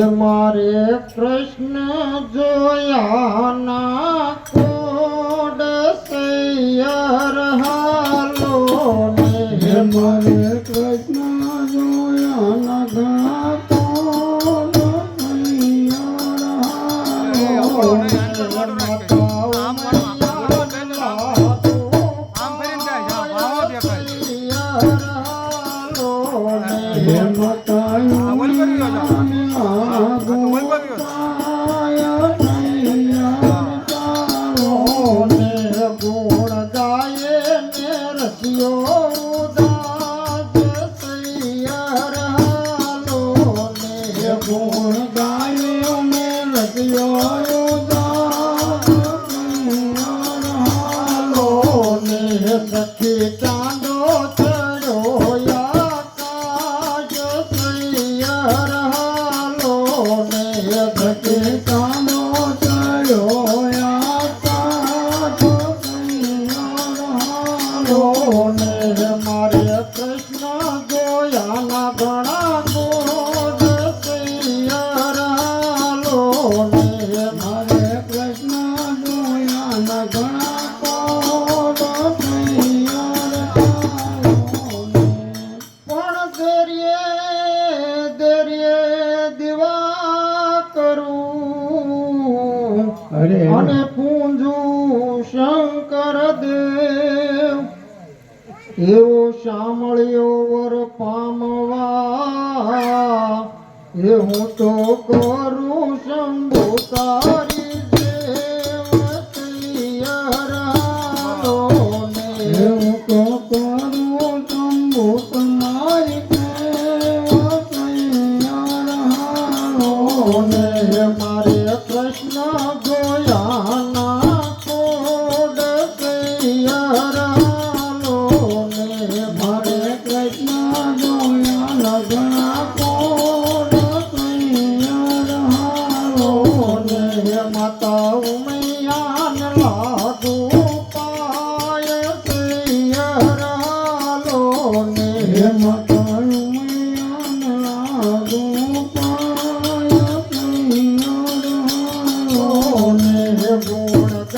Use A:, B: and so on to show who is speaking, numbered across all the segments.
A: મારે પ્રશ્ન જોયા ના કોડ સૈયર હાલો
B: મારે
A: પ્રશ્ન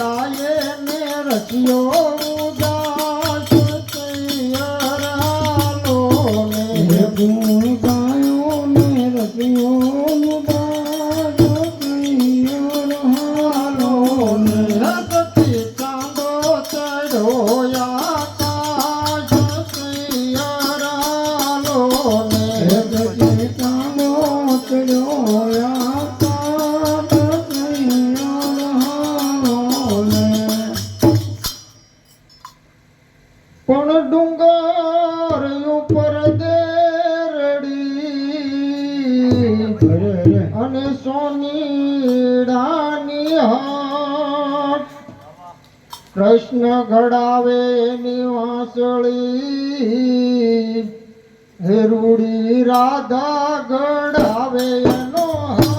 A: પિતાએ મેં રચ્યો અને સોનીડાની હાટ. કૃષ્ણ ઘડાવે એની વાંસળી. હેરુડી રાધા ઘડાવે એનો હાથ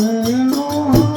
A: Hallelujah.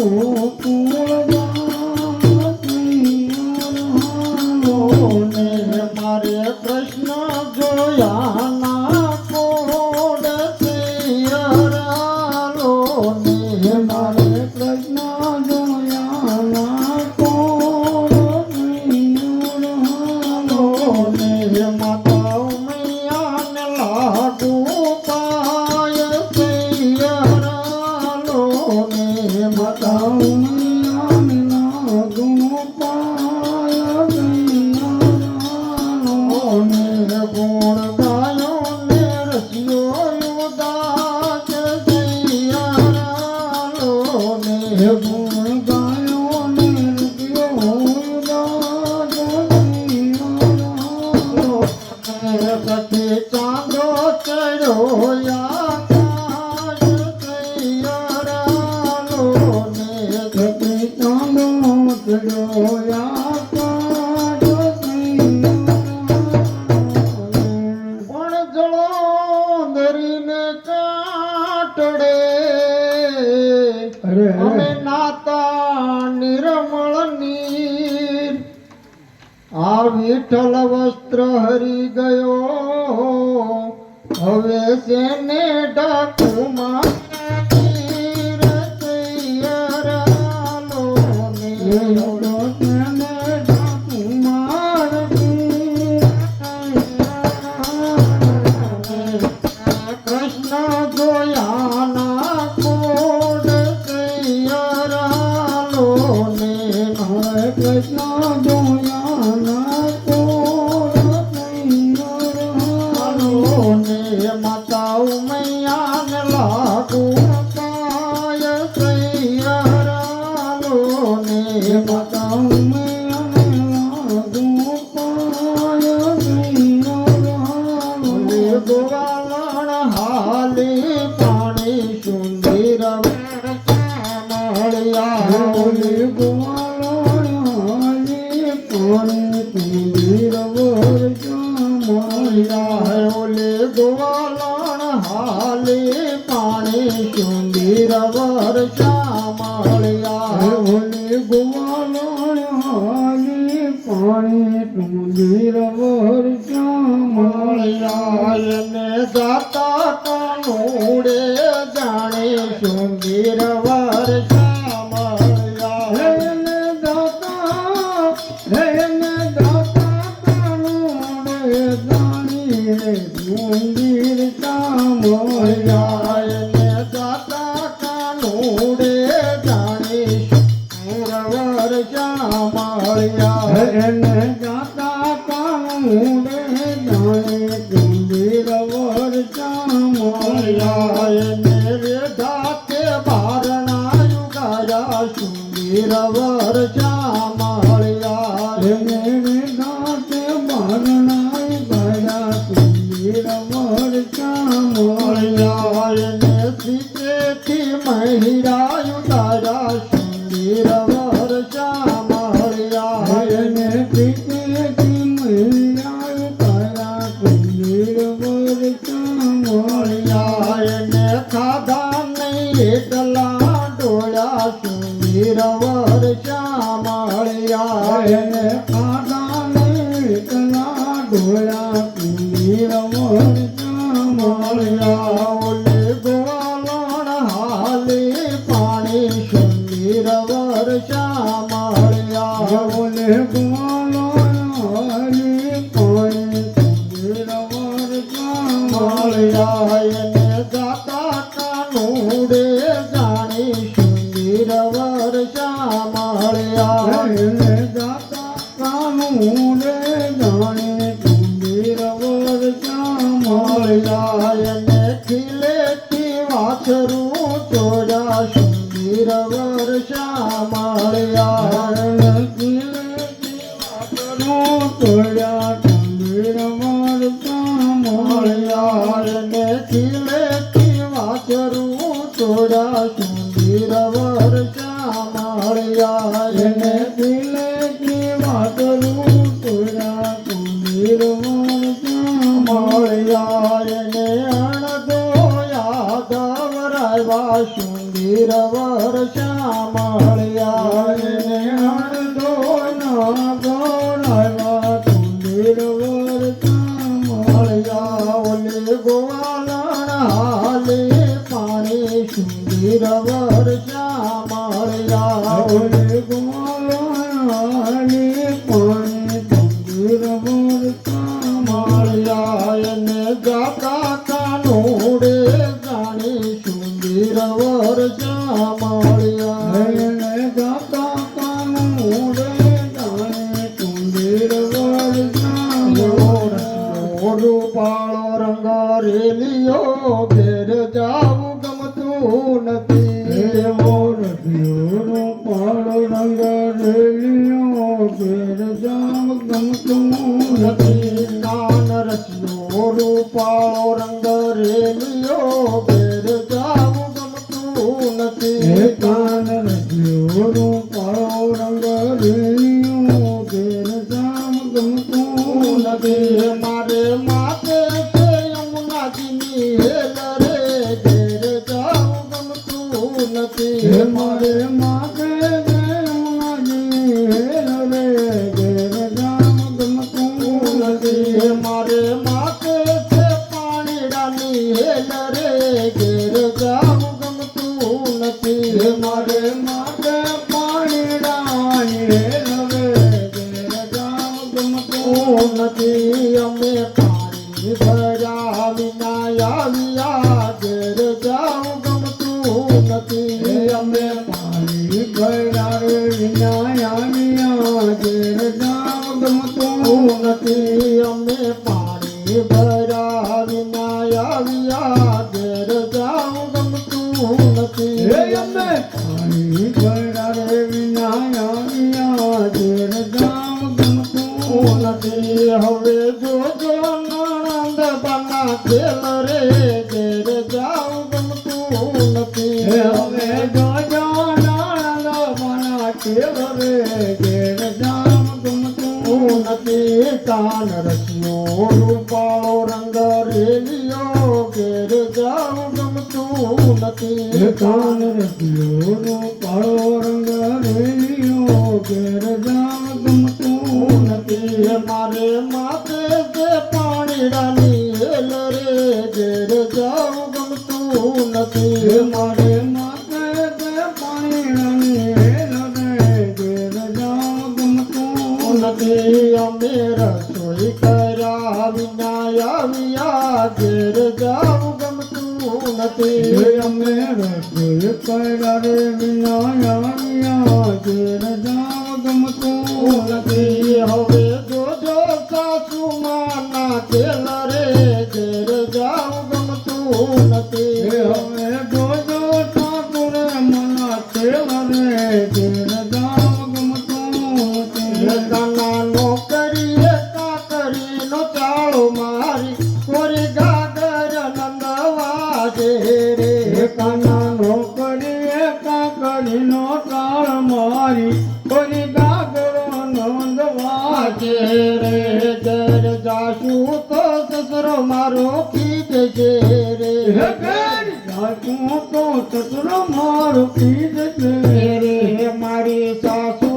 A: Ooh. આ વિઠ્ઠલ વસ્ત્ર હરી ગયો હવે
B: તેને ડાકુમાં
A: পাতাম જાતા કાનુડે Oh. રાણી સુંદર વર્ષા મળ્યા
B: બોલે ને
A: ખીલે ખીવા ચરું તોડા સુંદીર
B: વર
A: ચામળિયા કાન રજ્યોનું કારણ વિના આવી આજે જાઉં ગમતું નથી. ભગવાન રચ્યો રૂપાળો રંગ રેલિયો, ઘેર જાઉં ગમતું નથી.
B: કાન રચ્યો રૂપાળો રંગ રેલિયો ઘેર
A: મારે માથે
B: પાણી
A: ડાલ છે
B: હે અમે રસોઈ કર્યા રે વિના
A: હવે રોકી દેજે રે. તું
B: તો સસરો મારો પી દેજે
A: રે. મારી સાસુ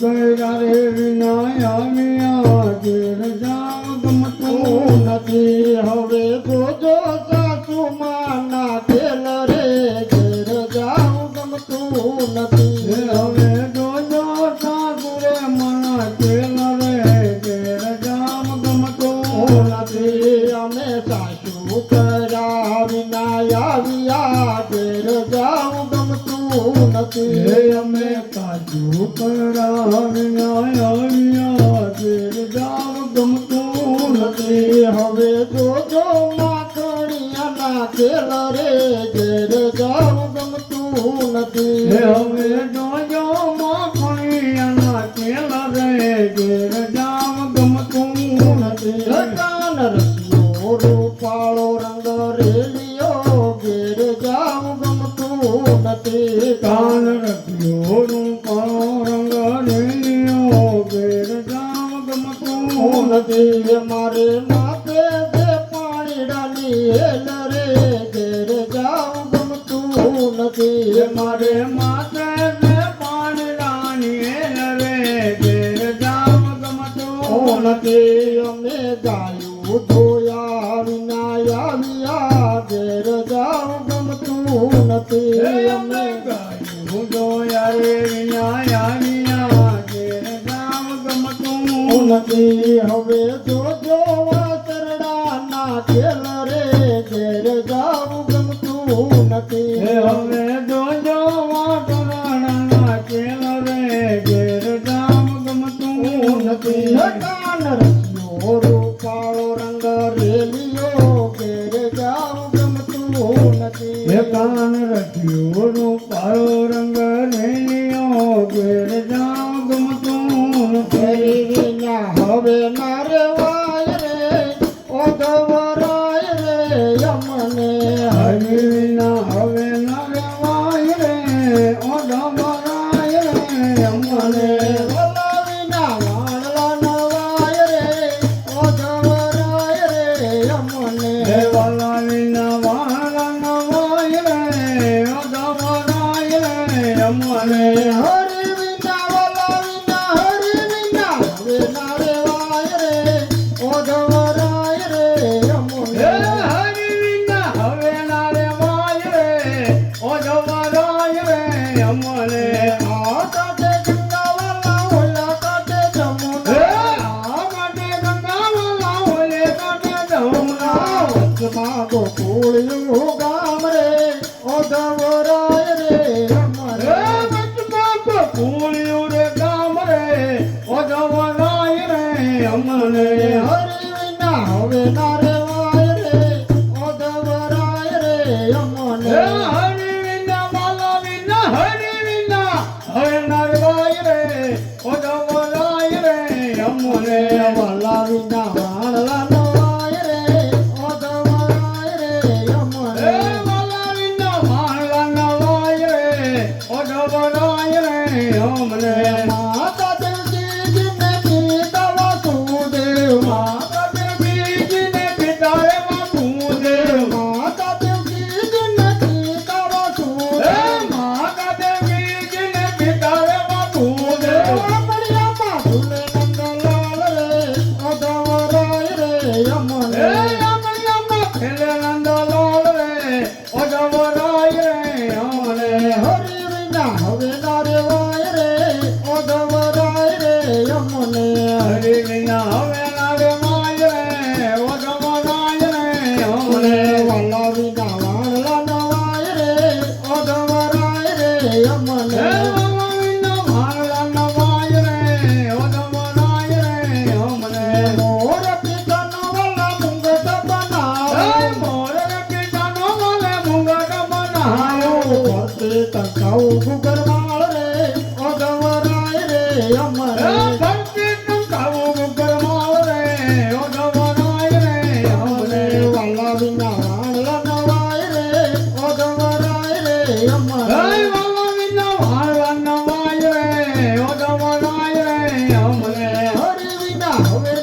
A: કર્યા
B: રે
A: વિનાયા વિના જાવ ગમતું નથી.
B: હવે
A: તો જો Yeah. તારે વિનાયાની વાગે રામ ગમતું નથી હવે જો
B: જો વાસરડા ના ખેલ રે ઘેર
A: જાવું ગમતું નથી. હવે જો જો વાસરડા ના ખેલ રે ઘેર રામ ગમતું નથી. કાન રસ્યો રૂપાળો રંગ રેલિયો ઘેર જાવું ગમતું નથી.
B: કાન
A: રસ્યો పూలియుగా ઓઢો બનો આયરે ઓમલે મા おめでとうございます。